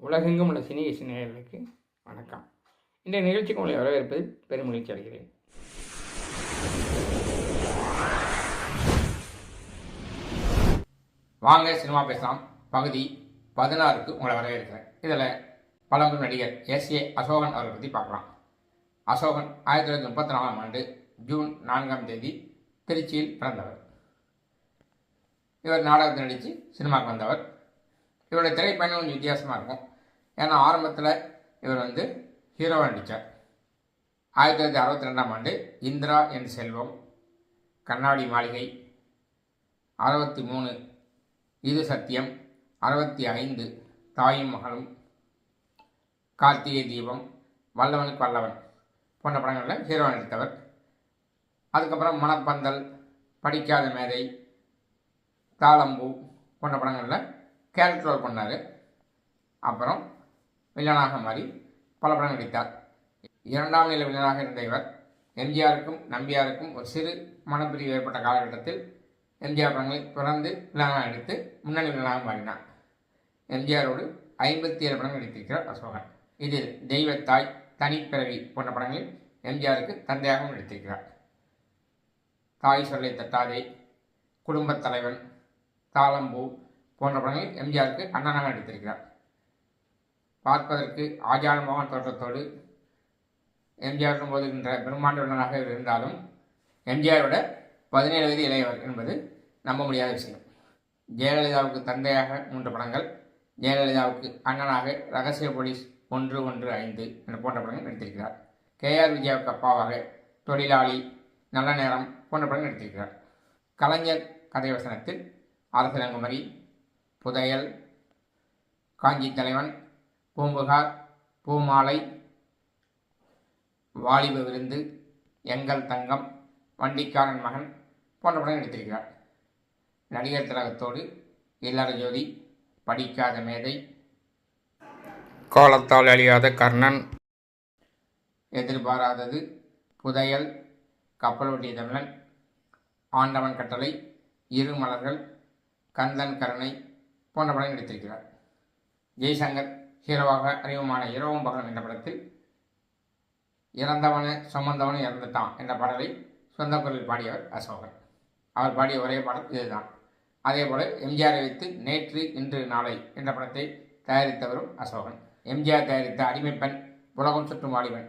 உலகெங்கும் உள்ள சினி இசை நேயர்களுக்கு வணக்கம். இந்த நிகழ்ச்சிக்கு உங்களை வரவேற்பதில் பெரும் மகிழ்ச்சி அடைகிறேன். வாங்க சினிமா பேசலாம். பகுதி பதினாறுக்கு உங்களை வரவேற்கிறேன். இதில் பழம்பெரும் நடிகர் எஸ் ஏ அசோகன் அவரை பற்றி பார்க்கலாம். அசோகன் ஆயிரத்தி தொள்ளாயிரத்தி முப்பத்தி நாலாம் ஆண்டு ஜூன் நான்காம் தேதி திருச்சியில் பிறந்தவர். இவர் நாடகத்தில் நடித்து சினிமாவுக்கு வந்தவர். இவருடைய திரைப்பயணம் கொஞ்சம் வித்தியாசமாக இருக்கும். ஏன்னா ஆரம்பத்தில் இவர் வந்து ஹீரோவாக நடித்தார் ஆயிரத்தி தொள்ளாயிரத்தி அறுபத்தி ரெண்டாம் ஆண்டு இந்திரா என் செல்வம் கண்ணாடி மாளிகை அறுபத்தி மூணு இது சத்தியம் அறுபத்தி ஐந்து தாயும் மகளும் கார்த்திகை தீபம் வல்லவனுக்கு வல்லவன் போன்ற படங்களில் ஹீரோ நடித்தவர். அதுக்கப்புறம் மணப்பந்தல் படிக்காத மேதை தாளம்பூ போன்ற படங்களில் கேரக்டர் ரோல் பண்ணார். அப்புறம் வில்லனாக மாறி பல படங்கள் நடித்தார் இரண்டாம் நிலை வில்லனாக இருந்த இவர் எம்ஜிஆருக்கும் நம்பியாருக்கும் ஒரு சிறு மனப்பிரிவு ஏற்பட்ட காலகட்டத்தில் எம்ஜிஆர் படங்களை தொடர்ந்து வில்லனாக நடித்து முன்னணி வில்லனாக மாறினார். எம்ஜிஆரோடு ஐம்பத்தி ஏழு படங்கள் நடித்திருக்கிறார் அசோகன். இதில் தெய்வத்தாய் தனிப்பிறவி போன்ற படங்களில் எம்ஜிஆருக்கு தந்தையாகவும் நடித்திருக்கிறார். தாய் சொல்லை தட்டாதே குடும்பத் தலைவன் தாளம்பூ போன்ற படங்களில் எம்ஜிஆருக்கு அண்ணனாக நடித்திருக்கிறார். பார்ப்பதற்கு ஆஜானமான தோற்றத்தோடு எம்ஜிஆர் போதுகின்ற என்ற பிரம்மாண்டனாக இருந்தாலும் இருந்தாலும் எம்ஜிஆரோட பதினேழு வயது இளையவர் என்பது நம்ப முடியாத விஷயம். ஜெயலலிதாவுக்கு தந்தையாக மூன்று படங்கள் ஜெயலலிதாவுக்கு அண்ணனாக ரகசிய போலீஸ் ஒன்று ஒன்று ஐந்து என்ற போன்ற படங்கள் நடித்திருக்கிறார். கேஆர் விஜயாவுக்கு அப்பாவாக தொழிலாளி நல்ல நேரம் போன்ற படங்கள் நடித்திருக்கிறார். கலைஞர் கதை வசனத்தில் அரசரங்குமரி புதையல் காஞ்சி தலைவன் பூம்புகார் பூமாலை வாலிப விருந்து எங்கள் தங்கம் வண்டிக்காரன் மகன் போன்ற படம் நடித்திருக்கிறார் நடிகர் திலகத்தோடு இல்லற ஜோதி படிக்காத மேதை காலத்தால் அழியாத கர்ணன் எதிர்பாராதது புதையல் கப்பலோட்டிய தமிழன் ஆண்டவன் கட்டளை இரு மலர்கள் கந்தன் கருணை போன்ற படம் நடித்திருக்கிறார். ஜெய்சங்கர் ஹீரோவாக அறிமுகமான இரவும் பகலும் என்ற படத்தில் இறந்தவன சுமந்தவன இறந்துட்டான் என்ற பாடலை சொந்த குரலில் பாடியவர் அசோகன் அவர் பாடிய ஒரே படம் இதுதான். அதேபோல எம்ஜிஆரை வைத்து நேற்று இன்று நாளை என்ற படத்தை தயாரித்தவரும் அசோகன். எம்ஜிஆர் தயாரித்த அடிமைப்பெண் உலகம் சுற்றும் வாலிபன்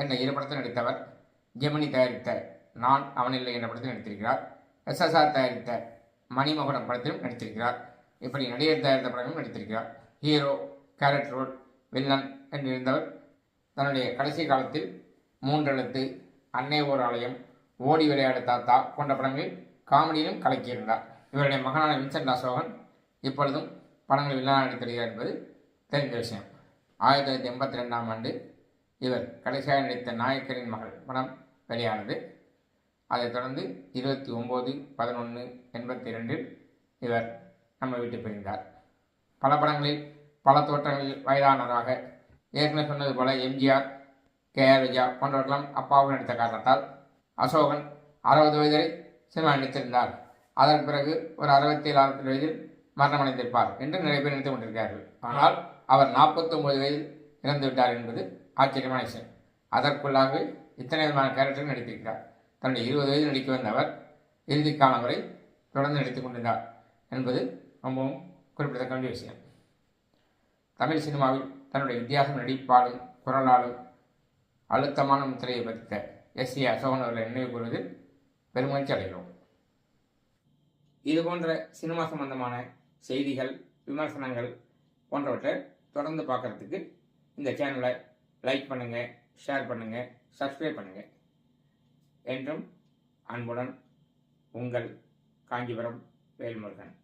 என்ற இரு படத்தில் நடித்தவர் ஜெமினி தயாரித்த நான் அவனில்லை என்ற படத்தில் நடித்திருக்கிறார். எஸ்எஸ்ஆர் தயாரித்த மணிமகுடம் படத்திலும் நடித்திருக்கிறார். இப்படி நடிகர் தயாரித்த படங்களும் நடித்திருக்கிறார். ஹீரோ கேரக்டர் ரோல் வில்லன் என்று இருந்தவர் தன்னுடைய கடைசி காலத்தில் மூன்றெழுத்து அன்னை ஓர் ஆலயம் ஓடி விளையாடு தாத்தா போன்ற படங்களில் காமெடியிலும் கலக்கியிருந்தார். இவருடைய மகனான வின்சென்ட் அசோகன் இப்பொழுதும் படங்கள் வில்லனாக நடித்திருக்கிறார் என்பது தெரிந்த விஷயம். ஆயிரத்தி தொள்ளாயிரத்தி எண்பத்தி ரெண்டாம் ஆண்டு இவர் கடைசியாக நடித்த நாயக்கரின் மகள் படம் வெளியானது. அதைத் தொடர்ந்து இருபத்தி ஒம்பது பதினொன்று எண்பத்தி ரெண்டில் இவர் நம்ம விட்டு பிரிந்தார் பல படங்களில் பல தோற்றங்களில் வயதானவராக ஏற்கனவே சொன்னது போல எம்ஜிஆர் கே ஆர் விஜயா போன்றவர்களும் அப்பாவும் நடித்த காரணத்தால் அசோகன் அறுபது வயதில் சினிமா நடித்திருந்தார். அதன் பிறகு ஒரு அறுபத்தி ஏழு அறுபத்தி வயதில் மரணமடைந்திருப்பார் என்று நிறைய பேர் நினைத்துக் கொண்டிருக்கிறார்கள். ஆனால் அவர் நாற்பத்தொம்பது வயதில் இறந்து விட்டார் என்பது ஆச்சரியமான விஷயம். அதற்குள்ளாகவே இத்தனை விதமான கேரக்டர்கள் நடித்திருக்கிறார். தன்னுடைய இருபது வயதில் நடிக்க வந்த அவர் இறுதி காலம் வரை தொடர்ந்து நடித்துக் கொண்டிருந்தார் என்பது ரொம்பவும் குறிப்பிடத்தக்க வேண்டிய விஷயம். தமிழ் சினிமாவில் தன்னுடைய வித்தியாசம் நடிப்பாலும் குரலாலும் அழுத்தமான முத்திரையை பதித்த எஸ் ஏ அசோகன் அவர்களை நினைவு கூறுவது பெருமகிழ்ச்சி அடைகிறோம். இது போன்ற சினிமா சம்பந்தமான செய்திகள் விமர்சனங்கள் போன்றவற்றை தொடர்ந்து பார்க்குறதுக்கு இந்த சேனலை லைக் பண்ணுங்கள் ஷேர் பண்ணுங்கள் சப்ஸ்கிரைப் பண்ணுங்கள் என்றும் அன்புடன் உங்கள் காஞ்சிபுரம் வேல்முருகன்.